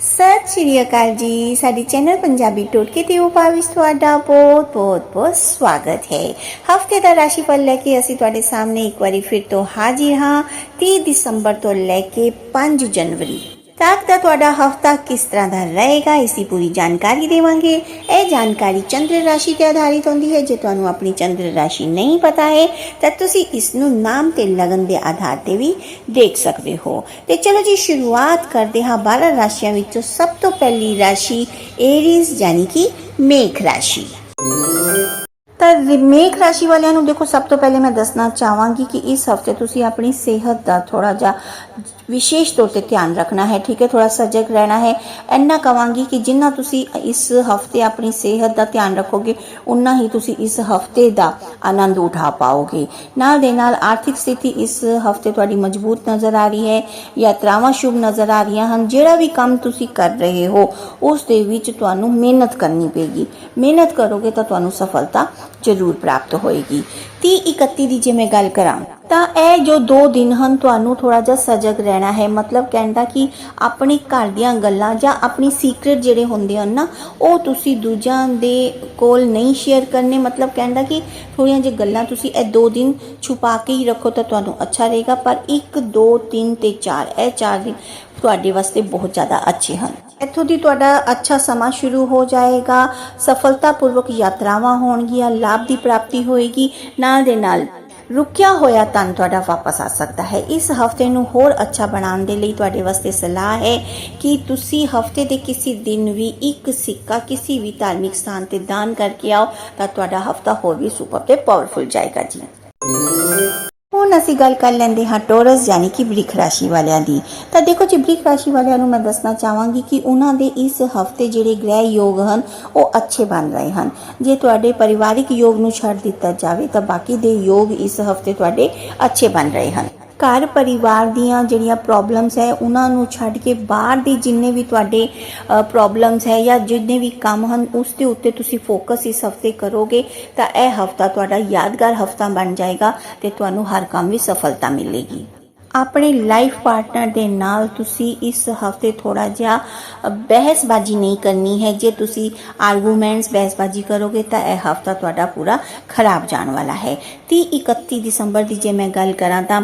ਸਤਿ ਸ਼੍ਰੀ ਅਕਾਲ ਜੀ। ਸਾਡੇ ਚੈਨਲ ਪੰਜਾਬੀ ਟੋਟਕੇ ਤੇ ਉਪਾਅ ਵਿੱਚ ਤੁਹਾਡਾ ਬਹੁਤ ਬਹੁਤ ਬਹੁਤ ਸਵਾਗਤ ਹੈ। ਹਫ਼ਤੇ ਦਾ ਰਾਸ਼ੀਫਲ ਲੈ ਕੇ ਅਸੀਂ ਤੁਹਾਡੇ ਸਾਹਮਣੇ ਇੱਕ ਵਾਰੀ ਫਿਰ ਤੋਂ ਹਾਜ਼ਰ ਹਾਂ। 30 ਦਸੰਬਰ ਤੋਂ ਲੈ ਕੇ 5 ਜਨਵਰੀ। ਤੱਕ ਦਾ ਤੁਹਾਡਾ ਹਫਤਾ ਕਿਸ ਤਰ੍ਹਾਂ ਦਾ ਰਹੇਗਾ ਇਸ ਦੀ ਪੂਰੀ ਜਾਣਕਾਰੀ ਦੇਵਾਂਗੇ। ਇਹ ਜਾਣਕਾਰੀ ਚੰਦਰ ਰਾਸ਼ੀ ਤੇ ਆਧਾਰਿਤ ਹੁੰਦੀ ਹੈ। ਜੇ ਤੁਹਾਨੂੰ ਆਪਣੀ ਚੰਦਰ ਰਾਸ਼ੀ ਨਹੀਂ ਪਤਾ ਹੈ, ਤਾਂ ਤੁਸੀਂ ਇਸ ਨੂੰ ਨਾਮ ਤੇ ਲਗਨ ਦੇ ਆਧਾਰ ਤੇ ਵੀ ਦੇਖ ਸਕਦੇ ਹੋ। ਤੇ ਚਲੋ ਜੀ, ਸ਼ੁਰੂਆਤ ਕਰਦੇ ਹਾਂ। 12 ਰਾਸ਼ੀਆਂ ਵਿੱਚੋਂ ਸਭ ਤੋਂ ਪਹਿਲੀ ਰਾਸ਼ੀ ਏਰੀਜ਼ ਯਾਨੀ ਕਿ ਮੇਖ ਰਾਸ਼ੀ। ਤਾਂ ਰਿ- ਮੇਖ ਰਾਸ਼ੀ ਵਾਲਿਆਂ ਨੂੰ ਦੇਖੋ, ਸਭ ਤੋਂ ਪਹਿਲੇ ਮੈਂ ਦੱਸਣਾ ਚਾਹਾਂਗੀ ਕਿ ਇਸ ਹਫ਼ਤੇ ਤੁਸੀਂ ਆਪਣੀ ਸਿਹਤ ਦਾ ਥੋੜਾ ਜਿਹਾ ਵਿਸ਼ੇਸ਼ ਤੌਰ ਤੇ ਧਿਆਨ ਰੱਖਣਾ ਹੈ, ਠੀਕ ਹੈ ਥੋੜਾ ਸਜਗ ਰਹਿਣਾ ਹੈ। ਇੰਨਾ ਕਵਾਂਗੀ ਕਿ ਜਿੰਨਾ ਤੁਸੀਂ ਇਸ ਹਫ਼ਤੇ ਆਪਣੀ ਸਿਹਤ ਦਾ ਧਿਆਨ ਰੱਖੋਗੇ ਉਨਾ ਹੀ ਤੁਸੀਂ ਇਸ ਹਫ਼ਤੇ ਦਾ ਆਨੰਦ ਉਠਾ ਪਾਓਗੇ। ਨਾਲ ਦੇ ਨਾਲ ਆਰਥਿਕ ਸਥਿਤੀ ਇਸ ਹਫ਼ਤੇ ਤੁਹਾਡੀ ਮਜ਼ਬੂਤ ਨਜ਼ਰ ਆ ਰਹੀ ਹੈ, ਯਾਤਰਾਵਾਂ ਸ਼ੁਭ ਨਜ਼ਰ ਆ ਰਹੀਆਂ ਹਨ। ਜਿਹੜਾ ਵੀ ਕੰਮ ਤੁਸੀਂ ਕਰ ਰਹੇ ਹੋ, ਉਸ ਦੇ ਵਿੱਚ ਤੁਹਾਨੂੰ ਮਿਹਨਤ ਕਰਨੀ ਪਏਗੀ। ਮਿਹਨਤ ਕਰੋਗੇ ਤਾਂ ਤੁਹਾਨੂੰ ਸਫਲਤਾ ਜ਼ਰੂਰ ਪ੍ਰਾਪਤ ਹੋਏਗੀ। 30 31 ਦੀ ਜੇ ਮੈਂ ਗੱਲ ਕਰਾਂ ਤਾਂ ਇਹ ਜੋ 2 ਦਿਨ ਹਨ, ਤੁਹਾਨੂੰ ਥੋੜਾ ਜਿਹਾ ਸਜਗ ਰਹਿਣਾ ਹੈ। ਮਤਲਬ ਕਹਿੰਦਾ ਕਿ ਆਪਣੇ ਘਰ ਦੀਆਂ ਗੱਲਾਂ ਜਾਂ ਆਪਣੀ ਸੀਕ੍ਰੇਟ ਜਿਹੜੇ ਹੁੰਦੇ ਹਨ ਨਾ, ਉਹ ਤੁਸੀਂ ਦੂਜਿਆਂ ਦੇ ਕੋਲ ਨਹੀਂ ਸ਼ੇਅਰ ਕਰਨੇ। ਮਤਲਬ ਕਹਿੰਦਾ ਕਿ ਥੋੜੀਆਂ ਜਿਹੀ ਗੱਲਾਂ ਤੁਸੀਂ ਇਹ 2 ਦਿਨ ਛੁਪਾ ਕੇ ਹੀ ਰੱਖੋ ਤਾਂ ਤੁਹਾਨੂੰ ਅੱਛਾ ਰਹੇਗਾ। ਪਰ 1 2 3 ਤੇ 4 ਇਹ 4 ਦਿਨ ਤੁਹਾਡੇ ਵਾਸਤੇ ਬਹੁਤ ਜ਼ਿਆਦਾ ਅੱਛੇ ਹਨ। ਇੱਥੋਂ ਦੀ ਤੁਹਾਡਾ ਅੱਛਾ ਸਮਾਂ ਸ਼ੁਰੂ ਹੋ ਜਾਏਗਾ। ਸਫਲਤਾਪੂਰਵਕ ਯਾਤਰਾਵਾਂ ਹੋਣਗੀਆਂ, ਲਾਭ ਦੀ ਪ੍ਰਾਪਤੀ ਹੋਏਗੀ। ਨਾਲ ਦੇ ਨਾਲ ਰੁਕਿਆ ਹੋਇਆ ਤਨ ਤੁਹਾਡਾ ਵਾਪਸ ਆ ਸਕਦਾ ਹੈ। ਇਸ ਹਫ਼ਤੇ ਨੂੰ ਹੋਰ ਅੱਛਾ ਬਣਾਉਣ ਦੇ ਲਈ ਤੁਹਾਡੇ ਵਾਸਤੇ ਸਲਾਹ ਹੈ ਕਿ ਤੁਸੀਂ ਹਫ਼ਤੇ ਦੇ ਕਿਸੇ ਦਿਨ ਵੀ ਇੱਕ ਸਿੱਕਾ ਕਿਸੇ ਵੀ ਧਾਰਮਿਕ ਸਥਾਨ ਤੇ ਦਾਨ ਕਰਕੇ ਆਓ ਤਾਂ ਤੁਹਾਡਾ ਹਫਤਾ ਹੋਰ ਵੀ ਸੁਪਰ ਤੇ ਪਾਵਰਫੁਲ ਜਾਏਗਾ ਜੀ। ਹੁਣ ਅਸੀਂ ਗੱਲ ਕਰ ਲੈਂਦੇ ਹਾਂ ਟੋਰਸ, ਯਾਨੀ ਕਿ ਬ੍ਰਿਖ ਰਾਸ਼ੀ ਵਾਲਿਆਂ ਦੀ। ਤਾਂ ਦੇਖੋ ਜੀ, ਬ੍ਰਿਖ ਰਾਸ਼ੀ ਵਾਲਿਆਂ ਨੂੰ ਮੈਂ ਦੱਸਣਾ ਚਾਹਾਂਗੀ ਕਿ ਉਹਨਾਂ ਦੇ ਇਸ ਹਫ਼ਤੇ ਜਿਹੜੇ ਗ੍ਰਹਿ ਯੋਗ ਹਨ, ਉਹ ਅੱਛੇ ਬਣ ਰਹੇ ਹਨ। ਜੇ ਤੁਹਾਡੇ ਪਰਿਵਾਰਿਕ ਯੋਗ ਨੂੰ ਛੱਡ ਦਿੱਤਾ ਜਾਵੇ, ਤਾਂ ਬਾਕੀ ਦੇ ਯੋਗ ਇਸ ਹਫ਼ਤੇ ਤੁਹਾਡੇ ਅੱਛੇ ਬਣ ਰਹੇ ਹਨ। ਘਰ ਪਰਿਵਾਰ ਦੀਆਂ ਜਿਹੜੀਆਂ ਪ੍ਰੋਬਲਮਸ ਹੈ, ਉਹਨਾਂ ਨੂੰ ਛੱਡ ਕੇ ਬਾਹਰ ਦੇ ਜਿੰਨੇ ਵੀ ਤੁਹਾਡੇ ਪ੍ਰੋਬਲਮਸ ਹੈ ਜਾਂ ਜਿੰਨੇ ਵੀ ਕੰਮ ਹਨ, ਉਸ ਦੇ ਉੱਤੇ ਤੁਸੀਂ ਫੋਕਸ ਇਸ ਹਫ਼ਤੇ ਕਰੋਗੇ, ਤਾਂ ਇਹ ਹਫਤਾ ਤੁਹਾਡਾ ਯਾਦਗਾਰ ਹਫਤਾ ਬਣ ਜਾਏਗਾ ਤੇ ਤੁਹਾਨੂੰ ਹਰ ਕੰਮ ਵਿੱਚ ਸਫਲਤਾ ਮਿਲੇਗੀ। ਆਪਣੇ ਲਾਈਫ ਪਾਰਟਨਰ ਦੇ ਨਾਲ ਤੁਸੀਂ ਇਸ ਹਫ਼ਤੇ ਥੋੜਾ ਜਿਹਾ ਬਹਿਸਬਾਜ਼ੀ ਨਹੀਂ ਕਰਨੀ ਹੈ। ਜੇ ਤੁਸੀਂ ਆਰਗੂਮੈਂਟਸ ਬਹਿਸਬਾਜ਼ੀ ਕਰੋਗੇ, ਤਾਂ ਇਹ ਹਫਤਾ ਤੁਹਾਡਾ ਪੂਰਾ ਖਰਾਬ ਜਾਣ ਵਾਲਾ ਹੈ। 30 31 ਦਸੰਬਰ ਦੀ ਜੇ ਮੈਂ ਗੱਲ ਕਰਾਂ ਤਾਂ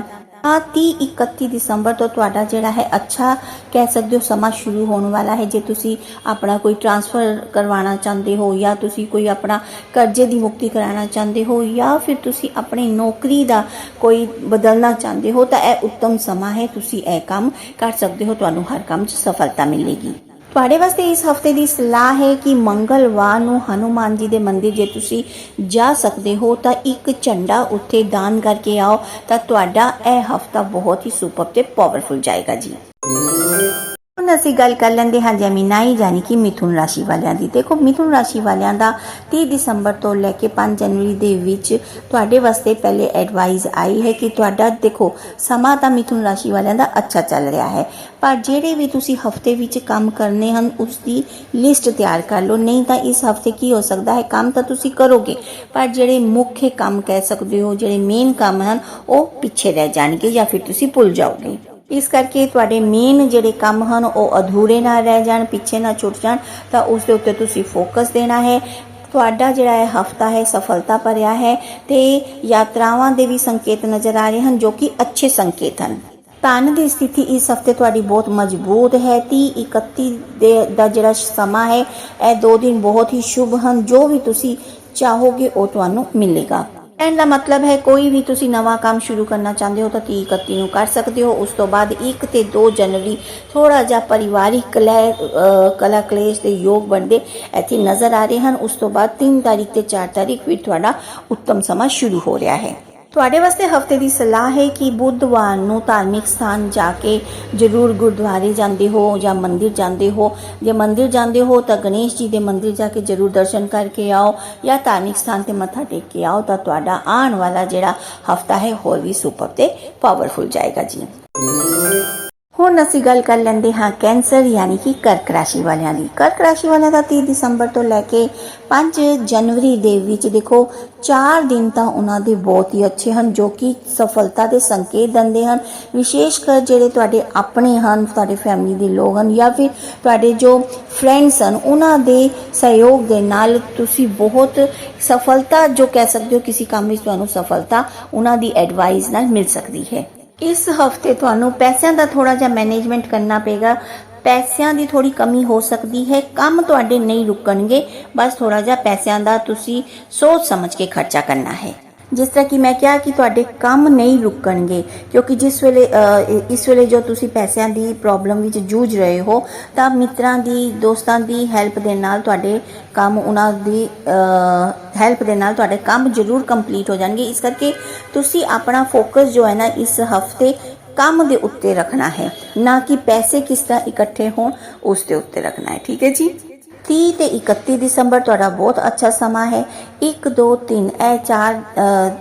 ਆ 30 31 ਦਸੰਬਰ ਤੋਂ ਤੁਹਾਡਾ ਜਿਹੜਾ ਹੈ ਅੱਛਾ ਕਹਿ ਸਕਦੇ ਹੋ ਸਮਾਂ ਸ਼ੁਰੂ ਹੋਣ ਵਾਲਾ ਹੈ। ਜੇ ਤੁਸੀਂ ਆਪਣਾ ਕੋਈ ਟ੍ਰਾਂਸਫਰ ਕਰਵਾਉਣਾ ਚਾਹੁੰਦੇ ਹੋ ਜਾਂ ਤੁਸੀਂ ਕੋਈ ਆਪਣਾ ਕਰਜ਼ੇ ਦੀ ਮੁਕਤੀ ਕਰਾਉਣਾ ਚਾਹੁੰਦੇ ਹੋ ਜਾਂ ਫਿਰ ਤੁਸੀਂ ਆਪਣੀ ਨੌਕਰੀ ਦਾ ਕੋਈ ਬਦਲਣਾ ਚਾਹੁੰਦੇ ਹੋ ਤਾਂ ਇਹ ਉੱਤਮ ਸਮਾਂ ਹੈ। ਤੁਸੀਂ ਇਹ ਕੰਮ ਕਰ ਸਕਦੇ ਹੋ, ਤੁਹਾਨੂੰ ਹਰ ਕੰਮ 'ਚ ਸਫਲਤਾ ਮਿਲੇਗੀ। ਤੁਹਾਡੇ ਵਾਸਤੇ ਇਸ ਹਫ਼ਤੇ ਦੀ ਸਲਾਹ ਹੈ ਕਿ ਮੰਗਲਵਾਰ ਨੂੰ ਹਨੂਮਾਨ ਜੀ ਦੇ ਮੰਦਿਰ ਜੇ ਤੁਸੀਂ ਜਾ ਸਕਦੇ ਹੋ ਤਾਂ ਇੱਕ ਝੰਡਾ ਉੱਥੇ ਦਾਨ ਕਰਕੇ ਆਓ ਤਾਂ ਤੁਹਾਡਾ ਇਹ ਹਫਤਾ ਬਹੁਤ ਹੀ ਸੁਪਰ ਤੇ ਪਾਵਰਫੁਲ ਜਾਏਗਾ ਜੀ। ਹੁਣ ਅਸੀਂ ਗੱਲ ਕਰ ਲੈਂਦੇ ਹਾਂ ਜੈਮੀਨਾਈ ਯਾਨੀ ਕਿ ਮਿਥੁਨ ਰਾਸ਼ੀ ਵਾਲਿਆਂ ਦੀ। ਦੇਖੋ, ਮਿਥੁਨ ਰਾਸ਼ੀ ਵਾਲਿਆਂ ਦਾ 30 ਦਸੰਬਰ ਤੋਂ ਲੈ ਕੇ 5 ਜਨਵਰੀ ਦੇ ਵਿੱਚ ਤੁਹਾਡੇ ਵਾਸਤੇ ਪਹਿਲੇ ਐਡਵਾਈਸ ਆਈ ਹੈ ਕਿ ਤੁਹਾਡਾ, ਦੇਖੋ, ਸਮਾਂ ਤਾਂ ਮਿਥੁਨ ਰਾਸ਼ੀ ਵਾਲਿਆਂ ਦਾ ਅੱਛਾ ਚੱਲ ਰਿਹਾ ਹੈ। ਪਰ ਜਿਹੜੇ ਵੀ ਤੁਸੀਂ ਹਫ਼ਤੇ ਵਿੱਚ ਕੰਮ ਕਰਨੇ ਹਨ, ਉਸ ਦੀ ਲਿਸਟ ਤਿਆਰ ਕਰ ਲਓ। ਨਹੀਂ ਤਾਂ ਇਸ ਹਫ਼ਤੇ ਕੀ ਹੋ ਸਕਦਾ ਹੈ? ਕੰਮ ਤਾਂ ਤੁਸੀਂ ਕਰੋਗੇ। ਪਰ ਜਿਹੜੇ ਮੁੱਖ ਕੰਮ ਕਹਿ ਸਕਦੇ ਹੋ, ਜਿਹੜੇ ਮੇਨ ਕੰਮ ਹਨ, ਉਹ ਪਿੱਛੇ ਰਹਿ ਜਾਣਗੇ ਜਾਂ ਫਿਰ ਤੁਸੀਂ ਭੁੱਲ ਜਾਓਗੇ। ਇਸ ਕਰਕੇ ਤੁਹਾਡੇ ਮੇਨ ਜਿਹੜੇ ਕੰਮ ਹਨ, ਉਹ ਅਧੂਰੇ ਨਾ ਰਹਿ ਜਾਣ, ਪਿੱਛੇ ਨਾ ਛੁੱਟ ਜਾਣ, ਤਾਂ ਉਸ ਦੇ ਉੱਤੇ ਤੁਸੀਂ ਫੋਕਸ ਦੇਣਾ ਹੈ। ਤੁਹਾਡਾ ਜਿਹੜਾ ਇਹ ਹਫਤਾ ਹੈ, ਸਫਲਤਾ ਭਰਿਆ ਹੈ ਤੇ ਯਾਤਰਾਵਾਂ ਦੇ ਵੀ ਸੰਕੇਤ ਨਜ਼ਰ ਆ ਰਹੇ ਹਨ, ਜੋ ਕਿ ਅੱਛੇ ਸੰਕੇਤ ਹਨ। ਧਨ ਦੀ ਸਥਿਤੀ ਇਸ ਹਫ਼ਤੇ ਤੁਹਾਡੀ ਬਹੁਤ ਮਜ਼ਬੂਤ ਹੈ। 30 31 ਦੇ ਦਾ ਜਿਹੜਾ ਸਮਾਂ ਹੈ, ਇਹ ਦੋ ਦਿਨ ਬਹੁਤ ਹੀ ਸ਼ੁਭ ਹਨ। ਜੋ ਵੀ ਤੁਸੀਂ ਚਾਹੋਗੇ, ਉਹ ਤੁਹਾਨੂੰ ਮਿਲੇਗਾ। ਕਹਿਣ ਦਾ ਮਤਲਬ ਹੈ, ਕੋਈ ਵੀ ਤੁਸੀਂ ਨਵਾਂ ਕੰਮ ਸ਼ੁਰੂ ਕਰਨਾ ਚਾਹੁੰਦੇ ਹੋ ਤਾਂ 30 31 ਨੂੰ ਕਰ ਸਕਦੇ ਹੋ। ਉਸ ਤੋਂ ਬਾਅਦ 1 ਤੇ 2 ਜਨਵਰੀ ਥੋੜਾ ਜਿਹਾ ਪਰਿਵਾਰਿਕ ਕਲਾ ਕਲਾ ਕਲੇਸ਼ ਦੇ ਯੋਗ ਬਣਦੇ ਇੱਥੇ ਨਜ਼ਰ ਆ ਰਹੇ ਹਨ। ਉਸ ਤੋਂ ਬਾਅਦ 3 ਤਾਰੀਖ ਤੇ 4 ਤਾਰੀਖ ਵੀ ਤੁਹਾਡਾ ਉੱਤਮ ਸਮਾਂ ਸ਼ੁਰੂ ਹੋ ਰਿਹਾ ਹੈ। ਤੁਹਾਡੇ ਵਾਸਤੇ ਹਫ਼ਤੇ ਦੀ ਸਲਾਹ ਹੈ ਕਿ ਬੁੱਧਵਾਰ ਨੂੰ ਧਾਰਮਿਕ ਸਥਾਨ ਜਾ ਕੇ ਜ਼ਰੂਰ ਗੁਰਦੁਆਰੇ ਜਾਂਦੇ ਹੋ ਜਾਂ ਮੰਦਿਰ ਜਾਂਦੇ ਹੋ। ਜੇ ਮੰਦਿਰ ਜਾਂਦੇ ਹੋ ਤਾਂ ਗਣੇਸ਼ ਜੀ ਦੇ ਮੰਦਿਰ ਜਾ ਕੇ ਜ਼ਰੂਰ ਦਰਸ਼ਨ ਕਰਕੇ ਆਓ ਜਾਂ ਧਾਰਮਿਕ ਸਥਾਨ ਤੇ ਮੱਥਾ ਟੇਕ ਕੇ ਆਓ ਤਾਂ ਤੁਹਾਡਾ ਆਉਣ ਵਾਲਾ ਜਿਹੜਾ ਹਫਤਾ ਹੈ ਹੋਰ ਵੀ ਸੁਪਰ ਤੇ ਪਾਵਰਫੁਲ ਜਾਏਗਾ ਜੀ। ਹੁਣ ਅਸੀਂ ਗੱਲ ਕਰ ਲੈਂਦੇ ਹਾਂ ਕੈਂਸਰ ਯਾਨੀ ਕਿ ਕਰਕ ਰਾਸ਼ੀ ਵਾਲਿਆਂ ਦੀ। ਕਰਕ ਰਾਸ਼ੀ ਵਾਲਿਆਂ ਦਾ 30 ਦਸੰਬਰ ਤੋਂ ਲੈ ਕੇ 5 ਜਨਵਰੀ ਦੇ ਵਿੱਚ ਦੇਖੋ 4 ਦਿਨ ਤਾਂ ਉਹਨਾਂ ਦੇ ਬਹੁਤ ਹੀ ਅੱਛੇ ਹਨ, ਜੋ ਕਿ ਸਫਲਤਾ ਦੇ ਸੰਕੇਤ ਦਿੰਦੇ ਹਨ। ਵਿਸ਼ੇਸ਼ ਕਰ ਜਿਹੜੇ ਤੁਹਾਡੇ ਆਪਣੇ ਹਨ, ਤੁਹਾਡੇ ਫੈਮਿਲੀ ਦੇ ਲੋਕ ਹਨ ਜਾਂ ਫਿਰ ਤੁਹਾਡੇ ਜੋ ਫਰੈਂਡਸ ਹਨ, ਉਹਨਾਂ ਦੇ ਸਹਿਯੋਗ ਦੇ ਨਾਲ ਤੁਸੀਂ ਬਹੁਤ ਸਫਲਤਾ, ਜੋ ਕਹਿ ਸਕਦੇ ਹੋ, ਕਿਸੇ ਕੰਮ ਵਿੱਚ ਤੁਹਾਨੂੰ ਸਫਲਤਾ ਉਹਨਾਂ ਦੀ ਐਡਵਾਈਸ ਨਾਲ ਮਿਲ ਸਕਦੀ ਹੈ। ਇਸ ਹਫ਼ਤੇ ਤੁਹਾਨੂੰ ਪੈਸਿਆਂ ਦਾ ਥੋੜਾ ਜਿਹਾ ਮੈਨੇਜਮੈਂਟ ਕਰਨਾ ਪਏਗਾ। ਪੈਸਿਆਂ ਦੀ ਥੋੜੀ ਕਮੀ ਹੋ ਸਕਦੀ ਹੈ, ਕੰਮ ਤੁਹਾਡੇ ਨਹੀਂ ਰੁਕਣਗੇ, ਬਸ ਥੋੜਾ ਜਿਹਾ ਪੈਸਿਆਂ ਦਾ ਤੁਸੀਂ ਸੋਚ ਸਮਝ ਕੇ ਖਰਚਾ ਕਰਨਾ ਹੈ। ਜਿਸ ਤਰ੍ਹਾਂ ਕਿ ਮੈਂ ਕਿਹਾ ਕਿ ਤੁਹਾਡੇ ਕੰਮ ਨਹੀਂ ਰੁਕਣਗੇ, ਕਿਉਂਕਿ ਜਿਸ ਵੇਲੇ ਇਸ ਵੇਲੇ ਜੋ ਤੁਸੀਂ ਪੈਸਿਆਂ ਦੀ ਪ੍ਰੋਬਲਮ ਵਿੱਚ ਜੂਝ ਰਹੇ ਹੋ, ਤਾਂ ਮਿੱਤਰਾਂ ਦੀ, ਦੋਸਤਾਂ ਦੀ ਹੈਲਪ ਦੇ ਨਾਲ ਤੁਹਾਡੇ ਕੰਮ ਉਹਨਾਂ ਦੀ ਹੈਲਪ ਦੇ ਨਾਲ ਤੁਹਾਡੇ ਕੰਮ ਜ਼ਰੂਰ ਕੰਪਲੀਟ ਹੋ ਜਾਣਗੇ। ਇਸ ਕਰਕੇ ਤੁਸੀਂ ਆਪਣਾ ਫੋਕਸ ਜੋ ਹੈ ਨਾ, ਇਸ ਹਫ਼ਤੇ ਕੰਮ ਦੇ ਉੱਤੇ ਰੱਖਣਾ ਹੈ। ਨਾ ਕਿ ਪੈਸੇ ਕਿਸ ਤਰ੍ਹਾਂ ਇਕੱਠੇ ਹੋਣ, ਉਸ ਦੇ ਉੱਤੇ ਰੱਖਣਾ ਹੈ। ਠੀਕ ਹੈ ਜੀ? 30 ਤੇ 31 ਦਸੰਬਰ ਤੁਹਾਡਾ ਬਹੁਤ ਅੱਛਾ ਸਮਾਂ ਹੈ। 1 2 3 ਇਹ ਚਾਰ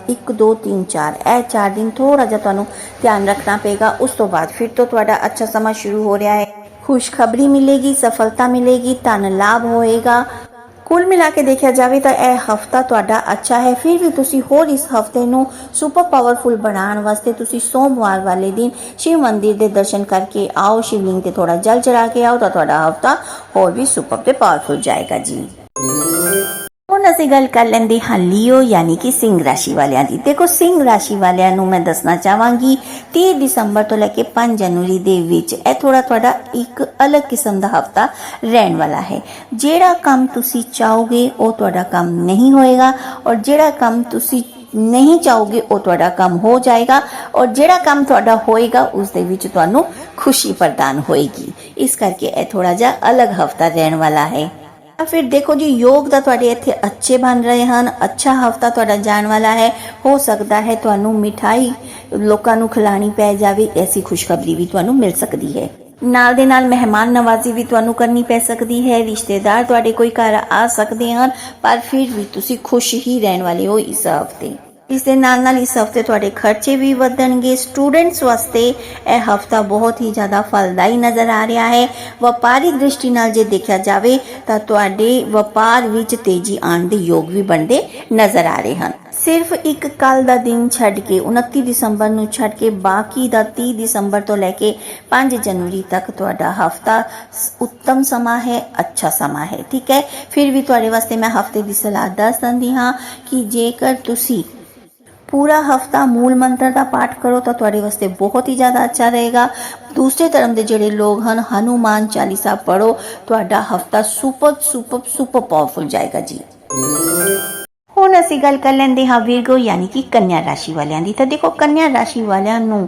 1 2 3 4 ਇਹ ਚਾਰ ਦਿਨ ਥੋੜਾ ਜਿਹਾ ਤੁਹਾਨੂੰ ਧਿਆਨ ਰੱਖਣਾ ਪਏਗਾ। ਉਸ ਤੋਂ ਬਾਅਦ ਫਿਰ ਤੋਂ ਤੁਹਾਡਾ ਅੱਛਾ ਸਮਾਂ ਸ਼ੁਰੂ ਹੋ ਰਿਹਾ ਹੈ। ਖੁਸ਼ਖਬਰੀ ਮਿਲੇਗੀ, ਸਫਲਤਾ ਮਿਲੇਗੀ, ਧਨ ਲਾਭ ਹੋਏਗਾ। ਕੁੱਲ ਮਿਲਾ ਕੇ ਦੇਖਿਆ ਜਾਵੇ ਤਾਂ ਇਹ ਹਫਤਾ ਤੁਹਾਡਾ ਅੱਛਾ ਹੈ। ਫਿਰ ਵੀ ਤੁਸੀਂ ਹੋਰ ਇਸ ਹਫ਼ਤੇ ਨੂੰ ਸੁਪਰ ਪਾਵਰਫੁਲ ਬਣਾਉਣ ਵਾਸਤੇ ਤੁਸੀਂ ਸੋਮਵਾਰ ਵਾਲੇ ਦਿਨ ਸ਼ਿਵ ਮੰਦਿਰ ਦੇ ਦਰਸ਼ਨ ਕਰਕੇ ਆਓ। ਸ਼ਿਵਲਿੰਗ ਤੇ ਥੋੜਾ ਜਲ ਚੜਾ ਕੇ ਆਓ ਤਾਂ ਤੁਹਾਡਾ ਹਫਤਾ ਹੋਰ ਵੀ ਸੁਪਰ ਤੇ ਪਾਵਰਫੁਲ ਜਾਏਗਾ ਜੀ। ਹੁਣ ਅਸੀਂ ਗੱਲ ਕਰ ਲੈਂਦੇ ਹਾਂ ਲਿਓ, ਯਾਨੀ ਕਿ ਸਿੰਘ ਰਾਸ਼ੀ ਵਾਲਿਆਂ ਦੀ। ਦੇਖੋ, ਸਿੰਘ ਰਾਸ਼ੀ ਵਾਲਿਆਂ ਨੂੰ ਮੈਂ ਦੱਸਣਾ ਚਾਹਾਂਗੀ 30 ਦਸੰਬਰ ਤੋਂ ਲੈ ਕੇ 5 ਜਨਵਰੀ ਦੇ ਵਿੱਚ ਇਹ ਥੋੜਾ ਤੁਹਾਡਾ ਇੱਕ ਅਲੱਗ ਕਿਸਮ ਦਾ ਹਫਤਾ ਰਹਿਣ ਵਾਲਾ ਹੈ। ਜਿਹੜਾ ਕੰਮ ਤੁਸੀਂ ਚਾਹੋਗੇ, ਉਹ ਤੁਹਾਡਾ ਕੰਮ ਨਹੀਂ ਹੋਏਗਾ ਔਰ ਜਿਹੜਾ ਕੰਮ ਤੁਸੀਂ ਨਹੀਂ ਚਾਹੋਗੇ, ਉਹ ਤੁਹਾਡਾ ਕੰਮ ਹੋ ਜਾਏਗਾ ਔਰ ਜਿਹੜਾ ਕੰਮ ਤੁਹਾਡਾ ਹੋਏਗਾ, ਉਸ ਦੇ ਵਿੱਚ ਤੁਹਾਨੂੰ ਖੁਸ਼ੀ ਪ੍ਰਦਾਨ ਹੋਏਗੀ। ਇਸ ਕਰਕੇ ਇਹ ਥੋੜਾ ਜਿਹਾ ਅਲੱਗ ਹਫਤਾ ਰਹਿਣ ਵਾਲਾ ਹੈ। ਤਾਂ ਫਿਰ ਦੇਖੋ ਜੀ, ਯੋਗ ਦਾ ਤੁਹਾਡੇ ਇੱਥੇ ਅੱਛੇ ਬਣ ਰਹੇ ਹਨ, ਅੱਛਾ ਹਫਤਾ ਤੁਹਾਡਾ ਜਾਣ ਵਾਲਾ ਹੈ, ਹੋ ਸਕਦਾ ਹੈ ਤੁਹਾਨੂੰ ਮਿਠਾਈ ਲੋਕਾਂ ਨੂੰ ਖਿਲਾਣੀ ਪੈ ਜਾਵੇ, ਐਸੀ ਖੁਸ਼ਖਬਰੀ ਵੀ ਤੁਹਾਨੂੰ ਮਿਲ ਸਕਦੀ ਹੈ। ਨਾਲ ਦੇ ਨਾਲ ਮਹਿਮਾਨ ਨਵਾਜ਼ੀ ਵੀ ਤੁਹਾਨੂੰ ਕਰਨੀ ਪੈ ਸਕਦੀ ਹੈ, ਰਿਸ਼ਤੇਦਾਰ ਤੁਹਾਡੇ ਕੋਈ ਘਰ ਆ ਸਕਦੇ ਹਨ, ਪਰ ਫਿਰ ਵੀ ਤੁਸੀਂ ਖੁਸ਼ ਹੀ ਰਹਿਣ ਵਾਲੇ ਹੋ ਇਸ ਹਫ਼ਤੇ। ਇਸ ਦੇ ਨਾਲ ਨਾਲ ਇਸ ਹਫ਼ਤੇ ਤੁਹਾਡੇ ਖਰਚੇ ਵੀ ਵਧਣਗੇ। ਸਟੂਡੈਂਟਸ ਵਾਸਤੇ ਇਹ ਹਫਤਾ ਬਹੁਤ ਹੀ ਜ਼ਿਆਦਾ ਫਲਦਾਈ ਨਜ਼ਰ ਆ ਰਿਹਾ ਹੈ। ਵਪਾਰਿਕ ਦ੍ਰਿਸ਼ਟੀ ਨਾਲ ਜੇ ਦੇਖਿਆ ਜਾਵੇ ਤਾਂ ਤੁਹਾਡੇ ਵਪਾਰ ਵਿੱਚ ਤੇਜ਼ੀ ਆਉਣ ਦੇ ਯੋਗ ਵੀ ਬਣਦੇ ਨਜ਼ਰ ਆ ਰਹੇ ਹਨ। ਸਿਰਫ ਇੱਕ ਕੱਲ ਦਾ ਦਿਨ ਛੱਡ ਕੇ 29 ਦਸੰਬਰ ਨੂੰ ਛੱਡ ਕੇ ਬਾਕੀ ਦਾ 30 ਦਸੰਬਰ ਤੋਂ ਲੈ ਕੇ 5 ਜਨਵਰੀ ਤੱਕ ਤੁਹਾਡਾ ਹਫਤਾ ਉੱਤਮ ਸਮਾਂ ਹੈ, ਅੱਛਾ ਸਮਾਂ ਹੈ। ਠੀਕ ਹੈ? ਫਿਰ ਵੀ ਤੁਹਾਡੇ ਵਾਸਤੇ ਮੈਂ ਹਫ਼ਤੇ ਦੀ ਸਲਾਹ ਦੱਸ ਦਿੰਦੀ ਹਾਂ ਕਿ ਜੇਕਰ ਤੁਸੀਂ ਪੂਰਾ ਹਫਤਾ ਮੂਲ ਮੰਤਰ ਦਾ ਪਾਠ ਕਰੋ ਤਾਂ ਤੁਹਾਡੇ ਵਾਸਤੇ ਬਹੁਤ ਹੀ ਜ਼ਿਆਦਾ ਅੱਛਾ ਰਹੇਗਾ। ਦੂਸਰੇ ਧਰਮ ਦੇ ਜਿਹੜੇ ਲੋਕ ਹਨ, ਹਨੂਮਾਨ ਚਾਲੀਸਾ ਪੜੋ ਤੁਹਾਡਾ ਹਫਤਾ ਸੁਪਰ ਸੁਪਰ ਸੁਪਰ ਪਾਵਰਫੁਲ ਜਾਏਗਾ ਜੀ। ਹੁਣ ਅਸੀਂ ਗੱਲ ਕਰ ਲੈਂਦੇ ਹਾਂ ਵਿਰਗੋ ਯਾਨੀ ਕਿ ਕੰਨਿਆ ਰਾਸ਼ੀ ਵਾਲਿਆਂ ਦੀ। ਤਾਂ ਦੇਖੋ, ਕੰਨਿਆ ਰਾਸ਼ੀ ਵਾਲਿਆਂ ਨੂੰ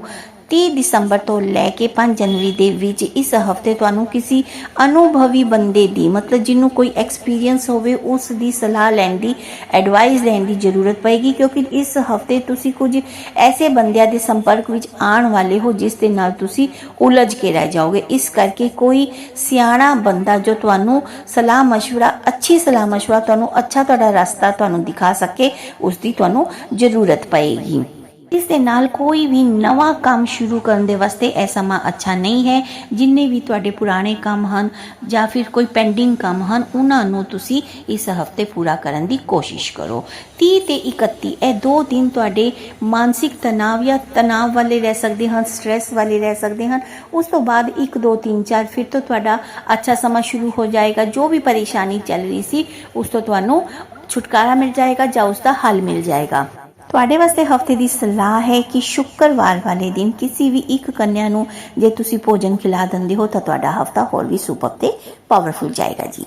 30 ਦਸੰਬਰ ਤੋਂ ਲੈ ਕੇ 5 ਜਨਵਰੀ ਦੇ ਵਿੱਚ ਇਸ ਹਫਤੇ ਤੁਹਾਨੂੰ ਕਿਸੇ ਅਨੁਭਵੀ ਬੰਦੇ ਦੀ ਮਤਲਬ ਜਿਹਨੂੰ ਕੋਈ ਐਕਸਪੀਰੀਅੰਸ ਹੋਵੇ ਉਸ ਦੀ ਸਲਾਹ ਲੈਣ ਦੀ ਐਡਵਾਈਸ ਲੈਣ ਦੀ ਜ਼ਰੂਰਤ ਪਏਗੀ ਕਿਉਂਕਿ ਇਸ ਹਫਤੇ ਤੁਸੀਂ ਕੁਝ ਐਸੇ ਬੰਦਿਆਂ ਦੇ ਸੰਪਰਕ ਵਿੱਚ ਆਉਣ ਵਾਲੇ ਹੋ ਜਿਸ ਦੇ ਨਾਲ ਤੁਸੀਂ ਉਲਝ ਕੇ ਰਹਿ ਜਾਓਗੇ ਇਸ ਕਰਕੇ ਕੋਈ ਸਿਆਣਾ ਬੰਦਾ ਜੋ ਤੁਹਾਨੂੰ ਸਲਾਹ مشورہ ਅੱਛੀ ਸਲਾਹ مشورہ ਤੁਹਾਨੂੰ ਅੱਛਾ ਤੁਹਾਡਾ ਰਸਤਾ ਤੁਹਾਨੂੰ ਦਿਖਾ ਸਕੇ ਉਸ ਦੀ ਤੁਹਾਨੂੰ ਜ਼ਰੂਰਤ ਪਏਗੀ ਇਸ ਦੇ ਨਾਲ ਕੋਈ ਵੀ ਨਵਾਂ ਕੰਮ ਸ਼ੁਰੂ ਕਰਨ ਦੇ ਵਾਸਤੇ ਇਹ ਸਮਾਂ ਅੱਛਾ ਨਹੀਂ ਹੈ। ਜਿੰਨੇ ਵੀ ਤੁਹਾਡੇ ਪੁਰਾਣੇ ਕੰਮ ਹਨ ਜਾਂ ਫਿਰ ਕੋਈ ਪੈਂਡਿੰਗ ਕੰਮ ਹਨ, ਉਹਨਾਂ ਨੂੰ ਤੁਸੀਂ ਇਸ ਹਫ਼ਤੇ ਪੂਰਾ ਕਰਨ ਦੀ ਕੋਸ਼ਿਸ਼ ਕਰੋ। 30 ਤੇ 31 ਇਹ ਦੋ ਦਿਨ ਤੁਹਾਡੇ ਮਾਨਸਿਕ ਤਣਾਅ ਜਾਂ ਤਣਾਅ ਵਾਲੇ ਰਹਿ ਸਕਦੇ ਹਨ ਸਟ੍ਰੈਸ ਵਾਲੇ ਰਹਿ ਸਕਦੇ ਹਨ। ਉਸ ਤੋਂ ਬਾਅਦ 1 2 3 4 ਫਿਰ ਤੋਂ ਤੁਹਾਡਾ ਅੱਛਾ ਸਮਾਂ ਸ਼ੁਰੂ ਹੋ ਜਾਏਗਾ। ਜੋ ਵੀ ਪਰੇਸ਼ਾਨੀ ਚੱਲ ਰਹੀ ਸੀ, ਉਸ ਤੋਂ ਤੁਹਾਨੂੰ ਛੁਟਕਾਰਾ ਮਿਲ ਜਾਏਗਾ ਜਾਂ ਉਸ ਦਾ ਹੱਲ ਮਿਲ ਜਾਏਗਾ। ਤੁਹਾਡੇ ਵਾਸਤੇ ਹਫ਼ਤੇ ਦੀ ਸਲਾਹ ਹੈ ਕਿ ਸ਼ੁੱਕਰਵਾਰ ਵਾਲੇ ਦਿਨ ਕਿਸੇ ਵੀ ਇੱਕ ਕੰਨਿਆ ਨੂੰ ਜੇ ਤੁਸੀਂ ਭੋਜਨ ਖਿਲਾ ਦਿੰਦੇ ਹੋ ਤਾਂ ਤੁਹਾਡਾ ਹਫਤਾ ਹੋਰ ਵੀ ਸੁਪਰ ਤੇ ਪਾਵਰਫੁਲ ਜਾਏਗਾ ਜੀ।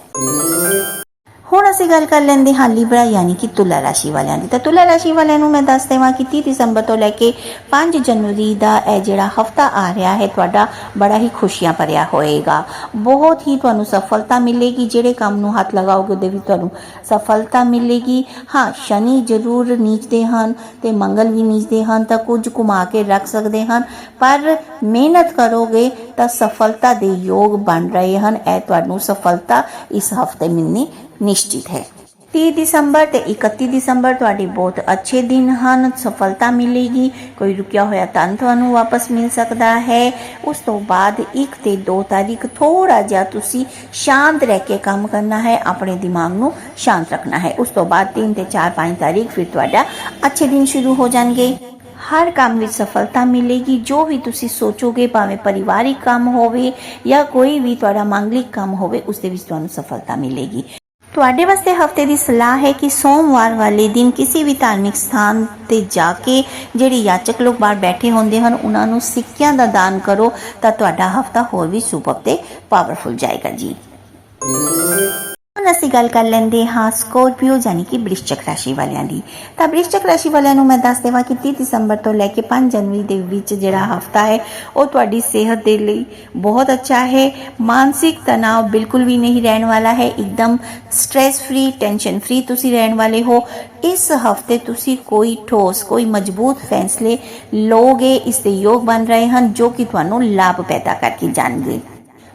ਹੁਣ ਅਸੀਂ ਗੱਲ ਕਰ ਲੈਂਦੇ ਹਾਂ ਲਿਬਰਾ, ਯਾਨੀ ਕਿ ਤੁਲਾ ਰਾਸ਼ੀ ਵਾਲਿਆਂ ਦੀ। ਤਾਂ ਤੁਲਾ ਰਾਸ਼ੀ ਵਾਲਿਆਂ ਨੂੰ ਮੈਂ ਦੱਸ ਦੇਵਾਂ ਕਿ 30 ਦਸੰਬਰ ਤੋਂ ਲੈ ਕੇ 5 ਜਨਵਰੀ ਦਾ ਇਹ ਜਿਹੜਾ ਹਫਤਾ ਆ ਰਿਹਾ ਹੈ, ਤੁਹਾਡਾ ਬੜਾ ਹੀ ਖੁਸ਼ੀਆਂ ਭਰਿਆ ਹੋਏਗਾ। ਬਹੁਤ ਹੀ ਤੁਹਾਨੂੰ ਸਫਲਤਾ ਮਿਲੇਗੀ, ਜਿਹੜੇ ਕੰਮ ਨੂੰ ਹੱਥ ਲਗਾਓਗੇ ਉਹਦੇ ਵਿੱਚ ਤੁਹਾਨੂੰ ਸਫਲਤਾ ਮਿਲੇਗੀ। ਹਾਂ, ਸ਼ਨੀ ਜ਼ਰੂਰ ਨੀਚਦੇ ਹਨ ਤੇ ਮੰਗਲ ਵੀ ਨੀਚਦੇ ਹਨ, ਤਾਂ ਕੁਝ ਘੁਮਾ ਕੇ ਰੱਖ ਸਕਦੇ ਹਨ। ਪਰ ਮਿਹਨਤ ਕਰੋਗੇ ਤਾਂ ਸਫਲਤਾ ਦੇ ਯੋਗ ਬਣ ਰਹੇ ਹਨ, ਇਹ ਤੁਹਾਨੂੰ ਸਫਲਤਾ ਇਸ ਹਫ਼ਤੇ ਮਿਲਣੀ ਨਿਸ਼ਚਿਤ ਹੈ 30 ਦਸੰਬਰ ਤੇ 31 ਦਸੰਬਰ ਤੁਹਾਡੇ ਬਹੁਤ ਅੱਛੇ ਦਿਨ ਹਨ ਸਫਲਤਾ ਮਿਲੇਗੀ ਕੋਈ ਰੁਕਿਆ ਹੋਇਆ ਧਨ ਤੁਹਾਨੂੰ ਵਾਪਸ ਮਿਲ ਸਕਦਾ ਹੈ ਉਸ ਤੋਂ ਬਾਅਦ 1 ਤੇ 2 ਤਾਰੀਖ ਥੋੜਾ ਜਿਹਾ ਤੁਸੀਂ ਸ਼ਾਂਤ ਰਹਿ ਕੇ ਕੰਮ ਕਰਨਾ ਹੈ ਆਪਣੇ ਦਿਮਾਗ ਨੂੰ ਸ਼ਾਂਤ ਰੱਖਣਾ ਹੈ ਉਸ ਤੋਂ ਬਾਅਦ 3 ਤੇ 4 5 ਤਾਰੀਖ ਫਿਰ ਤੁਹਾਡਾ ਅੱਛੇ ਦਿਨ ਸ਼ੁਰੂ ਹੋ ਜਾਣਗੇ ਹਰ ਕੰਮ ਵਿੱਚ ਸਫਲਤਾ ਮਿਲੇਗੀ ਜੋ ਵੀ ਤੁਸੀਂ ਸੋਚੋਗੇ ਭਾਵੇਂ ਪਰਿਵਾਰਿਕ ਕੰਮ ਹੋਵੇ ਜਾਂ ਕੋਈ ਵੀ ਤੁਹਾਡਾ ਮੰਗਲਿਕ ਕੰਮ ਹੋਵੇ ਉਸ ਦੇ ਵਿੱਚ ਤੁਹਾਨੂੰ ਸਫਲਤਾ ਮਿਲੇਗੀ ਤੁਹਾਡੇ ਵਾਸਤੇ ਹਫ਼ਤੇ ਦੀ ਸਲਾਹ ਹੈ ਕਿ ਸੋਮਵਾਰ ਵਾਲੇ ਦਿਨ ਕਿਸੇ ਵੀ ਧਾਰਮਿਕ ਸਥਾਨ ਤੇ ਜਾ ਕੇ ਜਿਹੜੇ ਯਾਚਕ ਲੋਕ ਬਾਹਰ ਬੈਠੇ ਹੁੰਦੇ ਹਨ, ਉਹਨਾਂ ਨੂੰ ਸਿੱਕਿਆਂ ਦਾ ਦਾਨ ਕਰੋ ਤਾਂ ਤੁਹਾਡਾ ਹਫਤਾ ਹੋਰ ਵੀ ਸੁਪਰ ਤੇ ਪਾਵਰਫੁਲ ਜਾਏਗਾ ਜੀ। ਹੁਣ ਅਸੀਂ ਗੱਲ ਕਰ ਲੈਂਦੇ ਹਾਂ ਸਕੋਰਪੀਓ ਯਾਨੀ ਕਿ ਬ੍ਰਿਸ਼ਚਕ ਰਾਸ਼ੀ ਵਾਲਿਆਂ ਦੀ। ਤਾਂ ਬ੍ਰਿਸ਼ਚਕ ਰਾਸ਼ੀ ਵਾਲਿਆਂ ਨੂੰ ਮੈਂ ਦੱਸ ਦੇਵਾਂ ਕਿ 30 ਦਸੰਬਰ ਤੋਂ ਲੈ ਕੇ 5 ਜਨਵਰੀ ਦੇ ਵਿੱਚ ਜਿਹੜਾ ਹਫਤਾ ਹੈ, ਉਹ ਤੁਹਾਡੀ ਸਿਹਤ ਦੇ ਲਈ ਬਹੁਤ ਅੱਛਾ ਹੈ। ਮਾਨਸਿਕ ਤਣਾਅ ਬਿਲਕੁਲ ਵੀ ਨਹੀਂ ਰਹਿਣ ਵਾਲਾ ਹੈ। ਇੱਕਦਮ ਸਟ्रेस ਫ੍ਰੀ ਟੈਨਸ਼ਨ ਫ੍ਰੀ ਤੁਸੀਂ ਰਹਿਣ ਵਾਲੇ ਹੋ। ਇਸ ਹਫ਼ਤੇ ਤੁਸੀਂ ਕੋਈ ਠੋਸ, ਕੋਈ ਮਜ਼ਬੂਤ ਫੈਸਲੇ ਲੋਗੇ ਇਸ ਦੇ ਯੋਗ ਬਣ ਰਹੇ ਹਨ ਜੋ ਕਿ ਤੁਹਾਨੂੰ ਲਾਭ ਪੈਦਾ ਕਰਕੇ ਜਾਣਗੇ।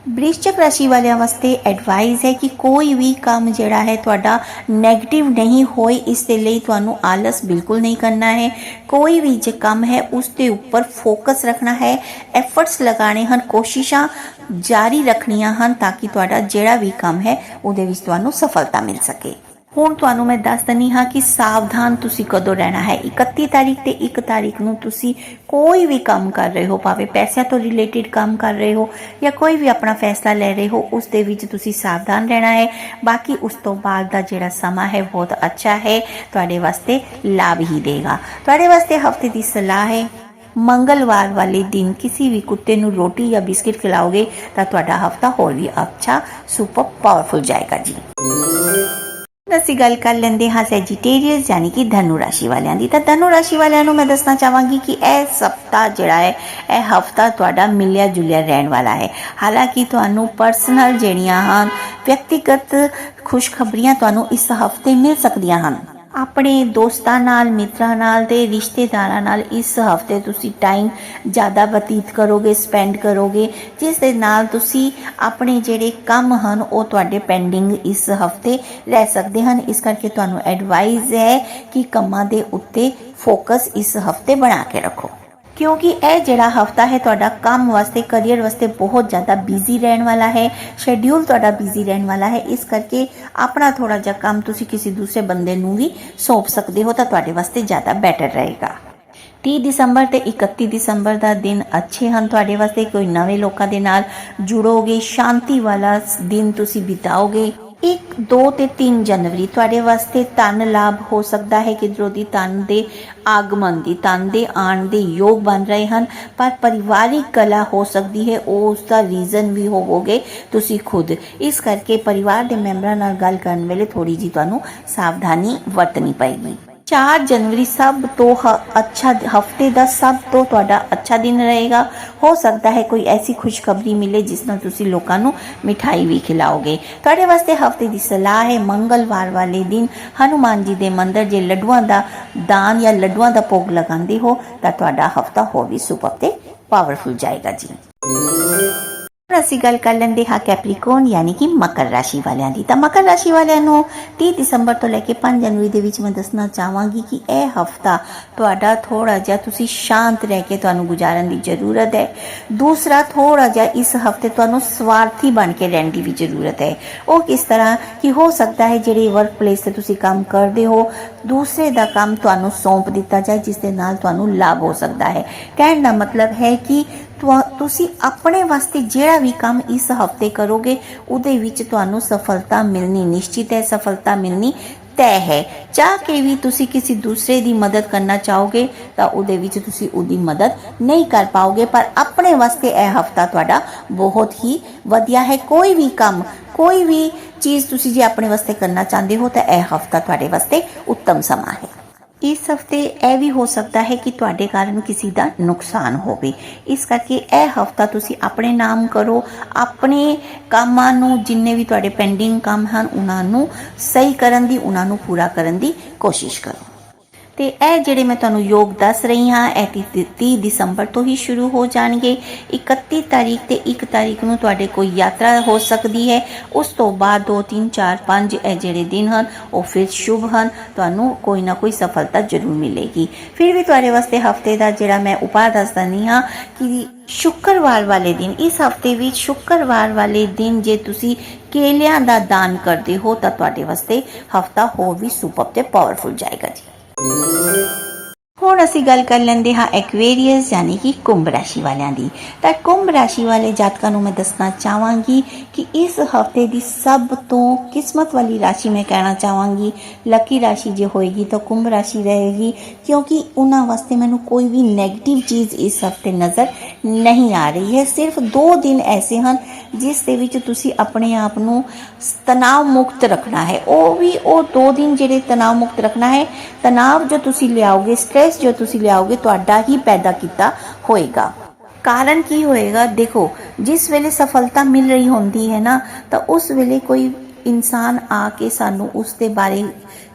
ਬ੍ਰਿਸ਼ਚਕ ਰਾਸ਼ੀ ਵਾਲਿਆਂ ਵਾਸਤੇ ਐਡਵਾਈਸ ਹੈ ਕਿ ਕੋਈ ਵੀ ਕੰਮ ਜਿਹੜਾ ਹੈ ਤੁਹਾਡਾ 네ਗੇਟਿਵ ਨਹੀਂ ਹੋਏ, ਇਸ ਦੇ ਲਈ ਤੁਹਾਨੂੰ ਆਲਸ ਬਿਲਕੁਲ ਨਹੀਂ ਕਰਨਾ ਹੈ। ਕੋਈ ਵੀ ਜੇ ਕੰਮ ਹੈ, ਉਸ ਦੇ ਉੱਪਰ ਫੋਕਸ ਰੱਖਣਾ ਹੈ। ਐਫਰਟਸ ਲਗਾਣੇ ਹਨ, ਕੋਸ਼ਿਸ਼ਾਂ ਜਾਰੀ ਰੱਖਣੀਆਂ ਹਨ ਤਾਂ ਕਿ ਤੁਹਾਡਾ ਜਿਹੜਾ ਵੀ ਕੰਮ ਹੈ, ਉਹਦੇ ਵਿੱਚ ਤੁਹਾਨੂੰ ਸਫਲਤਾ ਮਿਲ ਸਕੇ। ਹੁਣ ਤੁਹਾਨੂੰ ਮੈਂ ਦੱਸ ਦਨੀ ਹਾਂ ਕਿ ਸਾਵਧਾਨ ਤੁਸੀਂ ਕਦੋਂ ਰਹਿਣਾ ਹੈ? 31 ਤਾਰੀਖ ਤੇ 1 ਤਾਰੀਖ ਨੂੰ ਤੁਸੀਂ ਕੋਈ ਵੀ ਕੰਮ ਕਰ ਰਹੇ ਹੋ, ਭਾਵੇਂ ਪੈਸਿਆਂ ਤੋਂ ਰਿਲੇਟਡ ਕੰਮ ਕਰ ਰਹੇ ਹੋ ਜਾਂ ਕੋਈ ਵੀ ਆਪਣਾ ਫੈਸਲਾ ਲੈ ਰਹੇ ਹੋ, ਉਸ ਦੇ ਵਿੱਚ ਤੁਸੀਂ ਸਾਵਧਾਨ ਰਹਿਣਾ ਹੈ। ਬਾਕੀ ਉਸ ਤੋਂ ਬਾਅਦ ਦਾ ਜਿਹੜਾ ਸਮਾਂ ਹੈ, ਬਹੁਤ ਅੱਛਾ ਹੈ। ਤੁਹਾਡੇ ਵਾਸਤੇ ਲਾਭ ਹੀ ਦੇਗਾ। ਤੁਹਾਡੇ ਵਾਸਤੇ ਹਫ਼ਤੇ ਦੀ ਸਲਾਹ ਹੈ, ਮੰਗਲਵਾਰ ਵਾਲੇ ਦਿਨ ਕਿਸੇ ਵੀ ਕੁੱਤੇ ਨੂੰ ਰੋਟੀ ਜਾਂ ਬਿਸਕਿਟ ਖਿਲਾਓਗੇ ਤਾਂ ਤੁਹਾਡਾ ਹਫਤਾ ਹੋਰ ਵੀ ਅੱਛਾ ਸੁਪਰ ਪਾਵਰਫੁਲ ਜਾਏਗਾ ਜੀ। ਹੁਣ ਅਸੀਂ ਗੱਲ ਕਰ ਲੈਂਦੇ ਹਾਂ ਸੈਜੀਟੇਰੀਅਸ ਯਾਨੀ ਕਿ ਧਨੂ ਰਾਸ਼ੀ ਵਾਲਿਆਂ ਦੀ। ਤਾਂ ਧਨੂ ਰਾਸ਼ੀ ਵਾਲਿਆਂ ਨੂੰ ਮੈਂ ਦੱਸਣਾ ਚਾਹਾਂਗੀ ਕਿ ਇਹ ਸਪਤਾਹ ਜਿਹੜਾ ਹੈ, ਇਹ ਹਫਤਾ ਤੁਹਾਡਾ ਮਿਲਿਆ ਜੁਲਿਆ ਰਹਿਣ ਵਾਲਾ ਹੈ। ਹਾਲਾਂਕਿ ਤੁਹਾਨੂੰ ਪਰਸਨਲ ਜਿਹੜੀਆਂ ਹਨ, ਵਿਅਕਤੀਗਤ ਖੁਸ਼ਖਬਰੀਆਂ ਤੁਹਾਨੂੰ ਇਸ ਹਫ਼ਤੇ ਮਿਲ ਸਕਦੀਆਂ ਹਨ। ਆਪਣੇ ਦੋਸਤਾਂ ਨਾਲ, ਮਿੱਤਰਾਂ ਨਾਲ ਤੇ ਰਿਸ਼ਤੇਦਾਰਾਂ ਨਾਲ ਇਸ ਹਫ਼ਤੇ ਤੁਸੀਂ ਟਾਈਮ ਜ਼ਿਆਦਾ ਬਤੀਤ ਕਰੋਗੇ ਸਪੈਂਡ ਕਰੋਗੇ, ਜਿਸ ਦੇ ਨਾਲ ਤੁਸੀਂ ਆਪਣੇ ਜਿਹੜੇ ਕੰਮ ਹਨ, ਉਹ ਤੁਹਾਡੇ ਪੈਂਡਿੰਗ ਇਸ ਹਫ਼ਤੇ ਰਹਿ ਸਕਦੇ ਹਨ। ਇਸ ਕਰਕੇ ਤੁਹਾਨੂੰ ਐਡਵਾਈਸ ਹੈ ਕਿ ਕੰਮਾਂ ਦੇ ਉੱਤੇ ਫੋਕਸ ਇਸ ਹਫ਼ਤੇ ਬਣਾ ਕੇ ਰੱਖੋ। ਕਿਉਂਕਿ ਇਹ ਜਿਹੜਾ ਹਫਤਾ ਹੈ, ਤੁਹਾਡਾ ਕੰਮ ਵਾਸਤੇ ਕੈਰੀਅਰ ਵਾਸਤੇ ਬਹੁਤ ਜ਼ਿਆਦਾ ਬਿਜ਼ੀ ਰਹਿਣ ਵਾਲਾ ਹੈ ਸ਼ੈਡਿਊਲ ਤੁਹਾਡਾ ਬਿਜ਼ੀ ਰਹਿਣ ਵਾਲਾ ਹੈ। ਇਸ ਕਰਕੇ ਆਪਣਾ ਥੋੜਾ ਜਿਹਾ ਕੰਮ ਤੁਸੀਂ ਕਿਸੇ ਦੂਸਰੇ ਬੰਦੇ ਨੂੰ ਵੀ ਸੌਂਪ ਸਕਦੇ ਹੋ ਤਾਂ ਤੁਹਾਡੇ ਵਾਸਤੇ ਜ਼ਿਆਦਾ ਬੈਟਰ ਰਹੇਗਾ। 30 ਦਸੰਬਰ ਤੇ 31 ਦਸੰਬਰ ਦਾ ਦਿਨ ਅੱਛੇ ਹਨ ਤੁਹਾਡੇ ਵਾਸਤੇ, ਕੋਈ ਨਵੇਂ ਲੋਕਾਂ ਦੇ ਨਾਲ ਜੁੜੋਗੇ, ਸ਼ਾਂਤੀ ਵਾਲਾ ਦਿਨ ਤੁਸੀਂ ਬਿਤਾਓਗੇ। 1 2 ਤੇ 3 ਜਨਵਰੀ। ਤੁਹਾਡੇ ਵਾਸਤੇ ਧਨ ਲਾਭ ਹੋ ਸਕਦਾ ਹੈ ਕਿਧਰੋਂ ਦੀ ਧਨ ਦੇ ਆਗਮਨ ਦੀ, ਧਨ ਦੇ ਆਣ ਦੇ ਯੋਗ ਬਣ ਰਹੇ ਹਨ। ਪਰ ਪਰਿਵਾਰਿਕ ਕਲਾ ਹੋ ਸਕਦੀ ਹੈ ਉਹ ਉਸ ਦਾ ਰੀਜ਼ਨ ਵੀ ਹੋਵੋਗੇ ਤੁਸੀਂ ਖੁਦ। ਇਸ ਕਰਕੇ ਪਰਿਵਾਰ ਦੇ ਮੈਂਬਰਾਂ ਨਾਲ ਗੱਲ ਕਰਨ ਵੇਲੇ ਥੋੜੀ ਜੀ ਤੁਹਾਨੂੰ ਸਾਵਧਾਨੀ ਵਰਤਣੀ ਪਏਗੀ। 4 ਜਨਵਰੀ ਸਭ ਤੋਂ ਹ- ਅੱਛਾ ਹਫ਼ਤੇ ਦਾ ਸਭ ਤੋਂ ਤੁਹਾਡਾ ਅੱਛਾ ਦਿਨ ਰਹੇਗਾ। ਹੋ ਸਕਦਾ ਹੈ ਕੋਈ ਐਸੀ ਖੁਸ਼ਖਬਰੀ ਮਿਲੇ ਜਿਸ ਨਾਲ ਤੁਸੀਂ ਲੋਕਾਂ ਨੂੰ ਮਿਠਾਈ ਵੀ ਖਿਲਾਓਗੇ। ਤੁਹਾਡੇ ਵਾਸਤੇ ਹਫ਼ਤੇ ਦੀ ਸਲਾਹ ਹੈ, ਮੰਗਲਵਾਰ ਵਾਲੇ ਦਿਨ ਹਨੂਮਾਨ ਜੀ ਦੇ ਮੰਦਰ ਜੇ ਲੱਡੂਆਂ ਦਾ ਦਾਨ ਜਾਂ ਲੱਡੂਆਂ ਦਾ ਭੋਗ ਲਗਾਉਂਦੇ ਹੋ ਤਾਂ ਤੁਹਾਡਾ ਹਫਤਾ ਹੋਰ ਵੀ ਸੁਪਰ ਤੇ ਪਾਵਰਫੁਲ ਜਾਏਗਾ ਜੀ। ਹੁਣ ਅਸੀਂ ਗੱਲ ਕਰ ਲੈਂਦੇ ਹਾਂ ਕੈਪਰੀਕੋਨ, ਯਾਨੀ ਕਿ ਮਕਰ ਰਾਸ਼ੀ ਵਾਲਿਆਂ ਦੀ। ਤਾਂ ਮਕਰ ਰਾਸ਼ੀ ਵਾਲਿਆਂ ਨੂੰ 30 ਦਸੰਬਰ ਤੋਂ ਲੈ ਕੇ 5 ਜਨਵਰੀ ਦੇ ਵਿੱਚ ਮੈਂ ਦੱਸਣਾ ਚਾਹਾਂਗੀ ਕਿ ਇਹ ਹਫਤਾ ਤੁਹਾਡਾ ਥੋੜਾ ਜਿਹਾ ਤੁਸੀਂ ਸ਼ਾਂਤ ਰਹਿ ਕੇ ਤੁਹਾਨੂੰ ਗੁਜ਼ਾਰਨ ਦੀ ਜ਼ਰੂਰਤ ਹੈ। ਦੂਸਰਾ ਥੋੜਾ ਜਿਹਾ ਇਸ ਹਫ਼ਤੇ ਤੁਹਾਨੂੰ ਸਵਾਰਥੀ ਬਣ ਕੇ ਰਹਿਣ ਦੀ ਵੀ ਜ਼ਰੂਰਤ ਹੈ। ਉਹ ਕਿਸ ਤਰ੍ਹਾਂ ਕਿ ਹੋ ਸਕਦਾ ਹੈ ਜਿਹੜੇ ਵਰਕ ਪਲੇਸ ਤੇ ਤੁਸੀਂ ਕੰਮ ਕਰਦੇ ਹੋ, ਦੂਸਰੇ ਦਾ ਕੰਮ ਤੁਹਾਨੂੰ ਸੌਂਪ ਦਿੱਤਾ ਜਾਏ, ਜਿਸ ਦੇ ਨਾਲ ਤੁਹਾਨੂੰ ਲਾਭ ਹੋ ਸਕਦਾ ਹੈ। ਕਹਿਣ ਦਾ ਮਤਲਬ ਹੈ ਕਿ ਤੁਸੀਂ ਆਪਣੇ ਵਾਸਤੇ ਜਿਹੜਾ ਵੀ ਕੰਮ ਇਸ ਹਫ਼ਤੇ ਕਰੋਗੇ, ਉਹਦੇ ਵਿੱਚ ਤੁਹਾਨੂੰ ਸਫਲਤਾ ਮਿਲਣੀ ਨਿਸ਼ਚਿਤ ਹੈ, ਸਫਲਤਾ ਮਿਲਣੀ ਤੈਅ ਹੈ। ਚਾਹ ਕੇ ਵੀ ਤੁਸੀਂ ਕਿਸੇ ਦੂਸਰੇ ਦੀ ਮਦਦ ਕਰਨਾ ਚਾਹੋਗੇ, ਤਾਂ ਉਹਦੇ ਵਿੱਚ ਤੁਸੀਂ ਉਹਦੀ ਮਦਦ ਨਹੀਂ ਕਰ ਪਾਓਗੇ। ਪਰ ਆਪਣੇ ਵਾਸਤੇ ਇਹ ਹਫਤਾ ਤੁਹਾਡਾ ਬਹੁਤ ਹੀ ਵਧੀਆ ਹੈ। ਕੋਈ ਵੀ ਕੰਮ, ਕੋਈ ਵੀ ਚੀਜ਼ ਤੁਸੀਂ ਜੇ ਆਪਣੇ ਵਾਸਤੇ ਕਰਨਾ ਚਾਹੁੰਦੇ ਹੋ, ਤਾਂ ਇਹ ਹਫਤਾ ਤੁਹਾਡੇ ਵਾਸਤੇ ਉੱਤਮ ਸਮਾਂ ਹੈ। ਇਸ ਹਫ਼ਤੇ ਇਹ ਵੀ ਹੋ ਸਕਦਾ ਹੈ ਕਿ ਤੁਹਾਡੇ ਕਾਰਨ ਕਿਸੇ ਦਾ ਨੁਕਸਾਨ ਹੋਵੇ। ਇਸ ਕਰਕੇ ਇਹ ਹਫਤਾ ਤੁਸੀਂ ਆਪਣੇ ਨਾਮ ਕਰੋ, ਆਪਣੇ ਕੰਮਾਂ ਨੂੰ, ਜਿੰਨੇ ਵੀ ਤੁਹਾਡੇ ਪੈਂਡਿੰਗ ਕੰਮ ਹਨ, ਉਹਨਾਂ ਨੂੰ ਸਹੀ ਕਰਨ ਦੀ, ਉਹਨਾਂ ਨੂੰ ਪੂਰਾ ਕਰਨ ਦੀ ਕੋਸ਼ਿਸ਼ ਕਰੋ। ਤੇ ਇਹ ਜਿਹੜੇ ਮੈਂ ਤੁਹਾਨੂੰ ਯੋਗ ਦੱਸ ਰਹੀ ਹਾਂ, ਇਹ 30 30 ਦਸੰਬਰ ਤੋਂ ਹੀ ਸ਼ੁਰੂ ਹੋ ਜਾਣਗੇ। 31 ਤਾਰੀਖ ਤੇ 1 ਤਾਰੀਖ ਨੂੰ ਤੁਹਾਡੇ ਕੋਈ ਯਾਤਰਾ ਹੋ ਸਕਦੀ ਹੈ। ਉਸ ਤੋਂ ਬਾਅਦ 2 3 4 5 ਇਹ ਜਿਹੜੇ ਦਿਨ ਹਨ, ਉਹ ਫਿਰ ਸ਼ੁਭ ਹਨ। ਤੁਹਾਨੂੰ ਕੋਈ ਨਾ ਕੋਈ ਸਫਲਤਾ ਜ਼ਰੂਰ ਮਿਲੇਗੀ। ਫਿਰ ਵੀ ਤੁਹਾਡੇ ਵਾਸਤੇ ਹਫ਼ਤੇ ਦਾ ਜਿਹੜਾ ਮੈਂ ਉਪਾਅ ਦੱਸ ਦਿੰਦੀ ਹਾਂ ਕਿ ਸ਼ੁੱਕਰਵਾਰ ਵਾਲੇ ਦਿਨ, ਇਸ ਹਫ਼ਤੇ ਵਿੱਚ ਸ਼ੁੱਕਰਵਾਰ ਵਾਲੇ ਦਿਨ ਜੇ ਤੁਸੀਂ ਕੇਲਿਆਂ ਦਾ ਦਾਨ ਕਰਦੇ ਹੋ, ਤਾਂ ਤੁਹਾਡੇ ਵਾਸਤੇ ਹਫਤਾ ਹੋਰ ਵੀ ਸੁਪਰ ਤੇ ਪਾਵਰਫੁਲ ਜਾਏਗਾ ਜੀ। Música ਹੁਣ ਅਸੀਂ ਗੱਲ ਕਰ ਲੈਂਦੇ ਹਾਂ ਐਕਵੇਰੀਅਸ ਯਾਨੀ ਕਿ ਕੁੰਭ ਰਾਸ਼ੀ ਵਾਲਿਆਂ ਦੀ। ਤਾਂ ਕੁੰਭ ਰਾਸ਼ੀ ਵਾਲੇ ਜਾਤਕਾਂ ਨੂੰ ਮੈਂ ਦੱਸਣਾ ਚਾਹਾਂਗੀ ਕਿ ਇਸ ਹਫ਼ਤੇ ਦੀ ਸਭ ਤੋਂ ਕਿਸਮਤ ਵਾਲੀ ਰਾਸ਼ੀ ਮੈਂ ਕਹਿਣਾ ਚਾਹਾਂਗੀ। ਲੱਕੀ ਰਾਸ਼ੀ ਜੇ ਹੋਏਗੀ ਤਾਂ ਕੁੰਭ ਰਾਸ਼ੀ ਰਹੇਗੀ ਕਿਉਂਕਿ ਉਹਨਾਂ ਵਾਸਤੇ ਮੈਨੂੰ ਕੋਈ ਵੀ 네ਗੇਟਿਵ ਚੀਜ਼ ਇਸ ਹਫ਼ਤੇ ਨਜ਼ਰ ਨਹੀਂ ਆ ਰਹੀ ਹੈ। ਸਿਰਫ 2 ਦਿਨ ਐਸੇ ਹਨ ਜਿਸ ਦੇ ਵਿੱਚ ਤੁਸੀਂ ਆਪਣੇ ਆਪ ਨੂੰ ਤਣਾਅ ਮੁਕਤ ਰੱਖਣਾ ਹੈ। ਉਹ ਵੀ ਉਹ 2 ਦਿਨ ਜਿਹੜੇ ਤਣਾਅ ਮੁਕਤ ਰੱਖਣਾ ਹੈ, ਤਣਾਅ ਜੋ ਤੁਸੀਂ ਲਿਆਓਗੇ ਸਟ੍ਰੈਸ ਜੋ ਤੁਸੀਂ ਲਿਆਓਗੇ, ਤੁਹਾਡਾ ਹੀ ਪੈਦਾ ਕੀਤਾ ਹੋਏਗਾ। ਕਾਰਨ ਕੀ ਹੋਏਗਾ? ਦੇਖੋ, ਜਿਸ ਵੇਲੇ ਸਫਲਤਾ ਮਿਲ ਰਹੀ ਹੁੰਦੀ ਹੈ ਨਾ, ਤਾਂ ਉਸ ਵੇਲੇ ਕੋਈ ਇਨਸਾਨ ਆ ਕੇ ਸਾਨੂੰ ਉਸ ਦੇ ਬਾਰੇ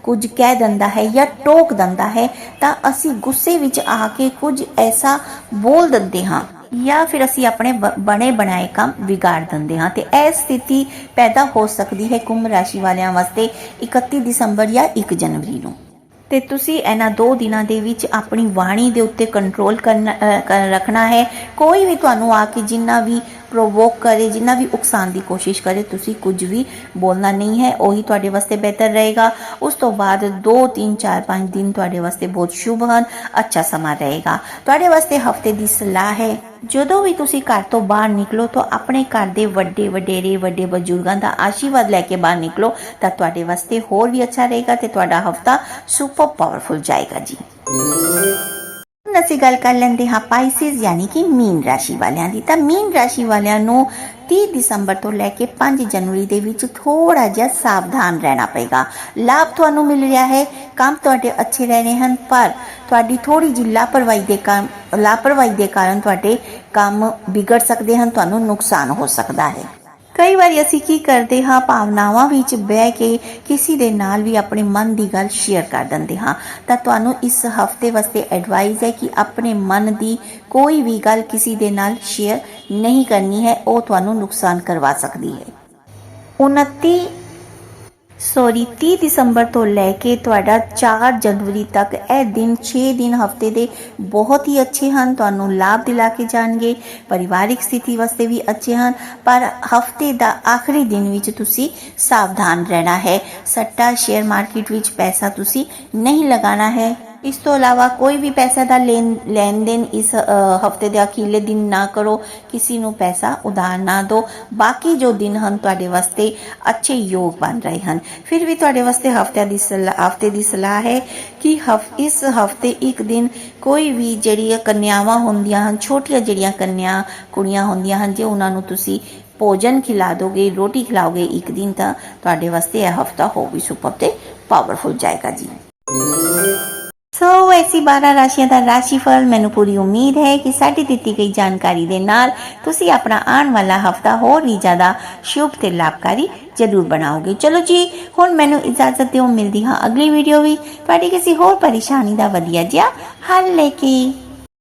ਕੁਝ ਕਹਿ ਦਿੰਦਾ ਹੈ ਜਾਂ ਟੋਕ ਦਿੰਦਾ ਹੈ, ਤਾਂ ਅਸੀਂ ਗੁੱਸੇ ਵਿੱਚ ਆ ਕੇ ਕੁਝ ਐਸਾ ਬੋਲ ਦਿੰਦੇ ਹਾਂ ਜਾਂ ਫਿਰ ਅਸੀਂ ਆਪਣੇ ਬਣੇ ਬਣਾਏ ਕੰਮ ਵਿਗਾੜ ਦਿੰਦੇ ਹਾਂ। ਤੇ ਇਹ ਸਥਿਤੀ ਪੈਦਾ ਹੋ ਸਕਦੀ ਹੈ ਕੁੰਭ ਰਾਸ਼ੀ ਵਾਲਿਆਂ ਵਾਸਤੇ 31 ਦਸੰਬਰ ਜਾਂ 1 ਜਨਵਰੀ ਨੂੰ। ਤੇ ਤੁਸੀਂ ਇਹਨਾਂ ਦੋ ਦਿਨਾਂ ਦੇ ਵਿੱਚ ਆਪਣੀ ਬਾਣੀ ਦੇ ਉੱਤੇ ਕੰਟਰੋਲ ਕਰਨਾ ਰੱਖਣਾ ਹੈ। ਕੋਈ ਵੀ ਤੁਹਾਨੂੰ ਆ ਕੇ ਜਿੰਨਾ ਵੀ ਪ੍ਰੋਵੋਕ ਕਰੇ, ਜਿੰਨਾ ਵੀ ਉਕਸਾਉਣ ਦੀ ਕੋਸ਼ਿਸ਼ ਕਰੇ, ਤੁਸੀਂ ਕੁਝ ਵੀ ਬੋਲਣਾ ਨਹੀਂ ਹੈ, ਉਹੀ ਤੁਹਾਡੇ ਵਾਸਤੇ ਬਿਹਤਰ ਰਹੇਗਾ। ਉਸ ਤੋਂ ਬਾਅਦ 2 3 4 5 ਦਿਨ ਤੁਹਾਡੇ ਵਾਸਤੇ ਬਹੁਤ ਸ਼ੁਭ ਹਨ, ਅੱਛਾ ਸਮਾਂ ਰਹੇਗਾ। ਤੁਹਾਡੇ ਵਾਸਤੇ ਹਫ਼ਤੇ ਦੀ ਸਲਾਹ ਹੈ, ਜਦੋਂ ਵੀ ਤੁਸੀਂ ਘਰ ਤੋਂ ਬਾਹਰ ਨਿਕਲੋ, ਤਾਂ ਆਪਣੇ ਘਰ ਦੇ ਵੱਡੇ ਵਡੇਰੇ, ਵੱਡੇ ਬਜ਼ੁਰਗਾਂ ਦਾ ਆਸ਼ੀਰਵਾਦ ਲੈ ਕੇ ਬਾਹਰ ਨਿਕਲੋ, ਤਾਂ ਤੁਹਾਡੇ ਵਾਸਤੇ ਹੋਰ ਵੀ ਅੱਛਾ ਰਹੇਗਾ ਤੇ ਤੁਹਾਡਾ ਹਫਤਾ ਸੁਪਰ ਪਾਵਰਫੁਲ ਜਾਏਗਾ ਜੀ। ਹੁਣ ਅਸੀਂ ਗੱਲ ਕਰ ਲੈਂਦੇ ਹਾਂ ਪਾਈਸਿਸ ਯਾਨੀ ਕਿ ਮੀਨ ਰਾਸ਼ੀ ਵਾਲਿਆਂ ਦੀ। ਤਾਂ ਮੀਨ ਰਾਸ਼ੀ ਵਾਲਿਆਂ ਨੂੰ 30 ਦਸੰਬਰ ਤੋਂ ਲੈ ਕੇ 5 ਜਨਵਰੀ ਦੇ ਵਿੱਚ ਥੋੜਾ ਜਿਹਾ ਸਾਵਧਾਨ ਰਹਿਣਾ ਪਏਗਾ। ਲਾਭ ਤੁਹਾਨੂੰ ਮਿਲ ਰਿਹਾ ਹੈ, ਕੰਮ ਤੁਹਾਡੇ ਅੱਛੇ ਰਹਿਣੇ ਹਨ, ਪਰ ਤੁਹਾਡੀ ਥੋੜੀ ਜਿਹੀ ਲਾਪਰਵਾਹੀ ਦੇ ਕਾਰਨ, ਲਾਪਰਵਾਹੀ ਦੇ ਕਾਰਨ ਤੁਹਾਡੇ ਕੰਮ ਵਿਗੜ ਸਕਦੇ ਹਨ, ਤੁਹਾਨੂੰ ਨੁਕਸਾਨ ਹੋ ਸਕਦਾ ਹੈ। ਕਈ ਵਾਰੀ ਅਸੀਂ ਕੀ ਕਰਦੇ ਹਾਂ, ਭਾਵਨਾਵਾਂ ਵਿੱਚ ਬਹਿ ਕੇ ਕਿਸੇ ਦੇ ਨਾਲ ਵੀ ਆਪਣੇ ਮਨ ਦੀ ਗੱਲ ਸ਼ੇਅਰ ਕਰ ਦਿੰਦੇ ਹਾਂ। ਤਾਂ ਤੁਹਾਨੂੰ ਇਸ ਹਫ਼ਤੇ ਵਾਸਤੇ ਐਡਵਾਈਸ ਹੈ ਕਿ ਆਪਣੇ ਮਨ ਦੀ ਕੋਈ ਵੀ ਗੱਲ ਕਿਸੇ ਦੇ ਨਾਲ ਸ਼ੇਅਰ ਨਹੀਂ ਕਰਨੀ ਹੈ, ਉਹ ਤੁਹਾਨੂੰ ਨੁਕਸਾਨ ਕਰਵਾ ਸਕਦੀ ਹੈ। 29 ਸੌਰੀ 30 ਦਸੰਬਰ ਤੋਂ ਲੈ ਕੇ ਤੁਹਾਡਾ 4 ਜਨਵਰੀ ਤੱਕ ਇਹ ਦਿਨ 6 ਦਿਨ ਹਫ਼ਤੇ ਦੇ ਬਹੁਤ ਹੀ ਅੱਛੇ ਹਨ। ਤੁਹਾਨੂੰ ਲਾਭ ਦਿਲਾ ਕੇ ਜਾਣਗੇ, ਪਰਿਵਾਰਿਕ ਸਥਿਤੀ ਵਾਸਤੇ ਵੀ ਅੱਛੇ ਹਨ, ਪਰ ਹਫ਼ਤੇ ਦਾ ਆਖਰੀ ਦਿਨ ਵਿੱਚ ਤੁਸੀਂ ਸਾਵਧਾਨ ਰਹਿਣਾ ਹੈ। ਸੱਟਾ, ਸ਼ੇਅਰ ਮਾਰਕੀਟ ਵਿੱਚ ਪੈਸਾ ਤੁਸੀਂ ਨਹੀਂ ਲਗਾਉਣਾ ਹੈ। ਇਸ ਤੋਂ ਇਲਾਵਾ ਕੋਈ ਵੀ ਪੈਸਾ ਦਾ ਲੈਣ ਲੈਣ ਦੇਣ ਇਸ ਹਫ਼ਤੇ ਦੇ ਅਖੀਰਲੇ ਦਿਨ ਨਾ ਕਰੋ, ਕਿਸੇ ਨੂੰ ਪੈਸਾ ਉਧਾਰ ਨਾ ਦਿਓ। ਬਾਕੀ ਜੋ ਦਿਨ ਹਨ ਤੁਹਾਡੇ ਵਾਸਤੇ ਅੱਛੇ ਯੋਗ ਬਣ ਰਹੇ ਹਨ। ਫਿਰ ਵੀ ਤੁਹਾਡੇ ਵਾਸਤੇ ਹਫ਼ਤੇ ਦੀ ਸਲਾਹ ਹਫ਼ਤੇ ਦੀ ਸਲਾਹ ਹੈ ਕਿ ਹਫ, ਇਸ ਹਫ਼ਤੇ ਇੱਕ ਦਿਨ ਕੋਈ ਵੀ ਜਿਹੜੀਆਂ ਕੰਨਿਆਵਾਂ ਹੁੰਦੀਆਂ ਹਨ, ਛੋਟੀਆਂ ਜਿਹੜੀਆਂ ਕੰਨਿਆ, ਕੁੜੀਆਂ ਹੁੰਦੀਆਂ ਹਨ, ਜੇ ਉਹਨਾਂ ਨੂੰ ਤੁਸੀਂ ਭੋਜਨ ਖਿਲਾ ਦੋਗੇ, ਰੋਟੀ ਖਿਲਾਓਗੇ ਇੱਕ ਦਿਨ ਤਾਂ ਤੁਹਾਡੇ ਵਾਸਤੇ ਇਹ ਹਫਤਾ ਹੋ ਵੀ ਸੁਪਰ ਤੇ ਪਾਵਰਫੁਲ ਜਾਏਗਾ ਜੀ। ਸੋ ਐਸੀ 12 ਰਾਸ਼ੀਆਂ ਦਾ ਰਾਸ਼ੀਫਲ ਮੈਨੂੰ ਪੂਰੀ ਉਮੀਦ ਹੈ ਕਿ ਸਾਡੀ ਦਿੱਤੀ ਗਈ ਜਾਣਕਾਰੀ ਦੇ ਨਾਲ ਤੁਸੀਂ ਆਪਣਾ ਆਉਣ ਵਾਲਾ ਹਫਤਾ ਹੋਰ ਵੀ ਜ਼ਿਆਦਾ ਸ਼ੁਭ ਤੇ ਲਾਭਕਾਰੀ ਜ਼ਰੂਰ ਬਣਾਓਗੇ ਚਲੋ ਜੀ ਹੁਣ ਮੈਨੂੰ ਇਜਾਜ਼ਤ ਦਿਓ ਮਿਲਦੀ ਹਾਂ ਅਗਲੀ ਵੀਡੀਓ ਵੀ ਤੁਹਾਡੀ ਕਿਸੇ ਹੋਰ ਪਰੇਸ਼ਾਨੀ ਦਾ ਵਧੀਆ ਜਿਹਾ ਹੱਲ ਲੈ ਕੇ